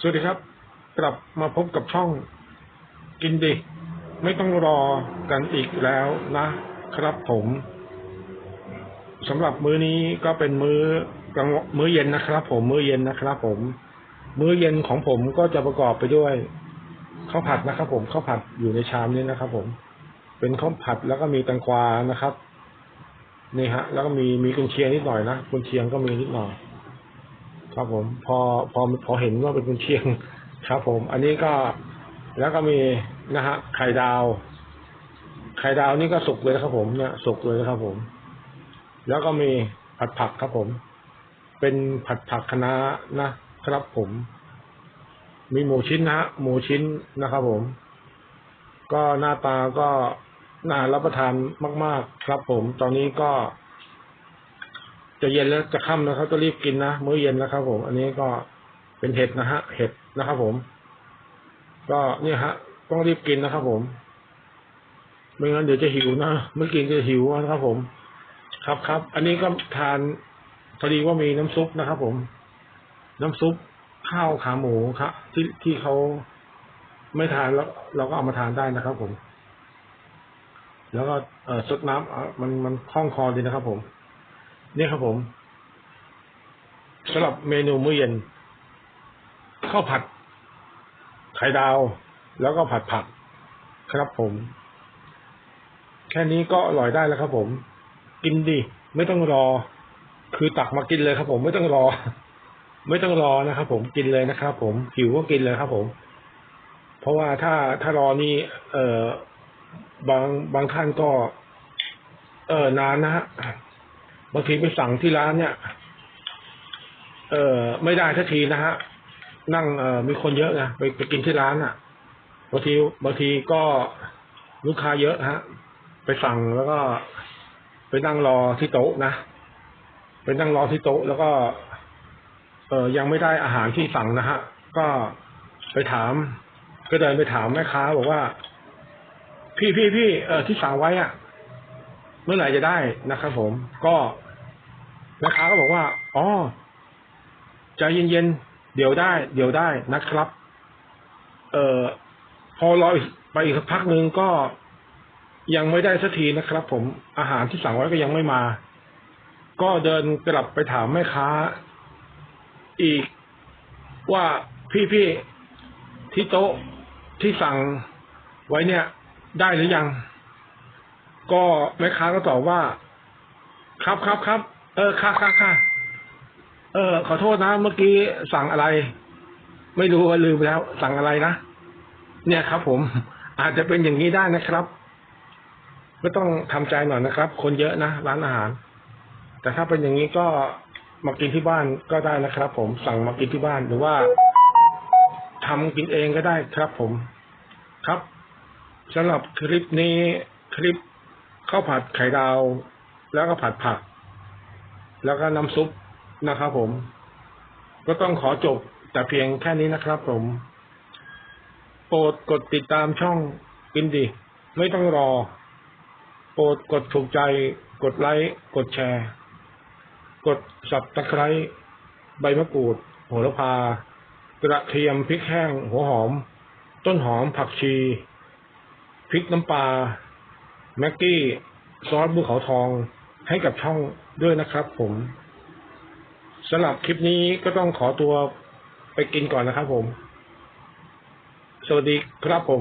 สวัสดีครับ กลับมาพบกับช่องกินดิไม่ต้องรอกันอีกแล้วนะครับผมสำหรับมื้อนี้ก็เป็นมื้อกลางมื้อเย็นนะครับ ผมมื้อเย็นนะครับ ผม มื้อเย็นของผมก็จะประกอบไปด้วยข้าวผัดนะครับ ผมข้าวผัดอยู่ในชามนี้นะครับ ผม เป็นข้าวผัดแล้วก็มีแตงกวานะครับนี่ฮะ แล้วก็มีมีกุนเชียงนิดหน่อยนะกุนเชียงก็มีนิดหน่อย ครับผม พอพอพอเห็นว่าเป็นกุนเชียง ครับผม อันนี้ก็แล้วก็มีนะฮะไข่ดาว ไข่ดาวนี่ก็สุกเลยครับผมเนี่ยสุกเลยนะครับผม แล้วก็มีผัดผักครับผม เป็นผัดผักคะน้านะครับผม มีหมูชิ้นนะฮะหมูชิ้นนะครับผม ก็หน้าตาก็น่ารับประทานมาก ๆ ครับผม ตอนนี้ก็ จะเย็นแล้วจะค่ำแล้วเขาจะรีบกินนะมื้อเย็นแล้วครับ ผม อันนี้ก็เป็นเห็ดนะฮะ เห็ดนะครับผม ก็เนี่ยฮะ ต้องรีบกินนะครับผมไม่งั้นเดี๋ยวจะหิวนะไม่กินจะหิวนะครับผม ครับครับอันนี้ก็ทานพอดีว่ามีน้ำซุปนะครับผม น้ำซุปข้าวขาหมูครับที่ที่เขาไม่ทานแล้ว เราก็เอามาทานได้นะครับผม แล้วก็เอ่อซดน้ำอะมันมันคล่องคอดีนะครับผม นี่ครับผมสำหรับเมนูมื้อเย็นข้าวผัดไข่ดาว แล้วก็ผัดผักครับผม แค่นี้ก็อร่อยได้แล้วครับผม กินดิไม่ต้องรอ คือตักมากินเลยครับ ผมไม่ต้องรอ ไม่ต้องรอนะครับผมกินเลยนะครับผมหิวก็กินเลยครับผม เพราะว่าถ้าถ้ารอนี่เออบางบางท่านก็ เออนานนะฮะ บางทีไปสั่งที่ร้านเนี่ย เออไม่ได้ทักทีนะฮะ นั่งเออมีคนเยอะนะไปไปกินที่ร้านอะบางทีบางทีก็ลูกค้าเยอะฮะ ไปสั่งแล้วก็ไปนั่งรอที่โต๊ะนะไปนั่งรอที่โต๊ะแล้วก็ เออยังไม่ได้อาหารที่สั่งนะฮะ ก็ไปถาม ก็เดินไปถามแม่ค้าบอกว่า พี่พี่พี่เออที่สั่งไว้อะ เมื่อไหร่จะได้นะครับผมก็ แม่ค้าก็บอกว่า อ๋อใจเย็นๆ เดี๋ยวได้ เดี๋ยวได้นะครับ เอ่อ พอรอไปอีกสักพักหนึ่งก็ยังไม่ได้สักทีนะครับ ผม อาหารที่สั่งไว้ก็ยังไม่มา ก็เดินกลับไปถามแม่ค้า อีกว่าพี่พี่ที่โต๊ะที่สั่งไว้เนี่ย ได้หรือยัง ก็แม่ค้าก็ตอบว่า ครับครับครับ เออค่ะค่ะค่ะเออ ขอโทษนะ เมื่อกี้สั่งอะไร ไม่รู้ว่าลืมไปแล้ว สั่งอะไรนะเนี่ยครับ ผม อาจจะเป็นอย่างนี้ได้นะครับ ก็ต้องทำใจหน่อยนะครับ คนเยอะนะร้านอาหาร แต่ถ้าเป็นอย่างนี้ก็มากินที่บ้านก็ได้นะครับ ผมสั่งมากินที่บ้านหรือว่าทำกินเองก็ได้ครับ ผมครับสำหรับคลิปนี้คลิปข้าวผัดไข่ดาว แล้วก็ผัดผัก แล้วก็น้ำซุปนะครับผม ก็ต้องขอจบแต่เพียงแค่นี้นะครับผม โปรดกดติดตามช่องกินดิไม่ต้องรอ โปรดกดถูกใจ กดไลค์ กดแชร์ กดสับตะไคร้ใบมะกรูดโหระพากระเทียมพริกแห้ง หัวหอม ต้นหอมผักชี พริกน้ำปลาแม็กกี้ ซอสภูเขาทอง ให้กับช่องด้วยนะครับ ผมสำหรับคลิปนี้ก็ต้องขอตัวไปกินก่อนนะครับผม สวัสดีครับผม